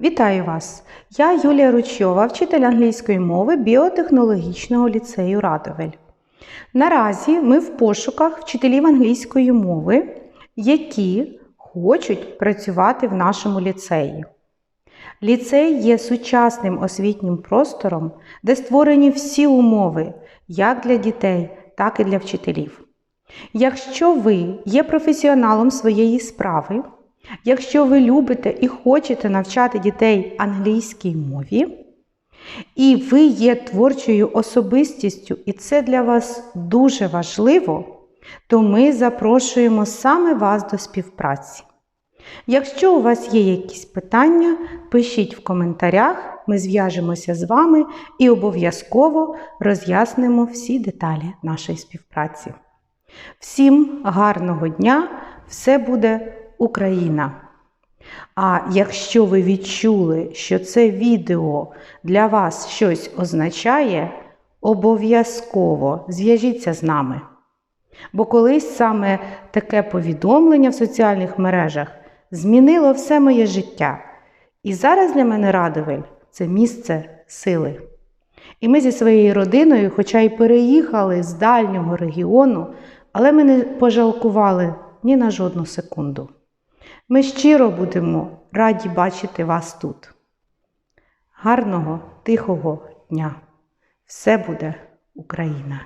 Вітаю вас! Я Юлія Ручйова, вчитель англійської мови біотехнологічного ліцею Радовель. Наразі ми в пошуках вчителів англійської мови, які хочуть працювати в нашому ліцеї. Ліцей є сучасним освітнім простором, де створені всі умови як для дітей, так і для вчителів. Якщо ви є професіоналом своєї справи, якщо ви любите і хочете навчати дітей англійській мові, і ви є творчою особистістю, і це для вас дуже важливо, то ми запрошуємо саме вас до співпраці. Якщо у вас є якісь питання, пишіть в коментарях, ми зв'яжемося з вами і обов'язково роз'яснимо всі деталі нашої співпраці. Всім гарного дня! Все буде Україна! А якщо ви відчули, що це відео для вас щось означає, обов'язково зв'яжіться з нами. Бо колись саме таке повідомлення в соціальних мережах змінило все моє життя. І зараз для мене Радовель це місце сили. І ми зі своєю родиною, хоча й переїхали з дальнього регіону, але ми не пожалкували ні на жодну секунду. Ми щиро будемо раді бачити вас тут. Гарного, тихого дня! Все буде Україна!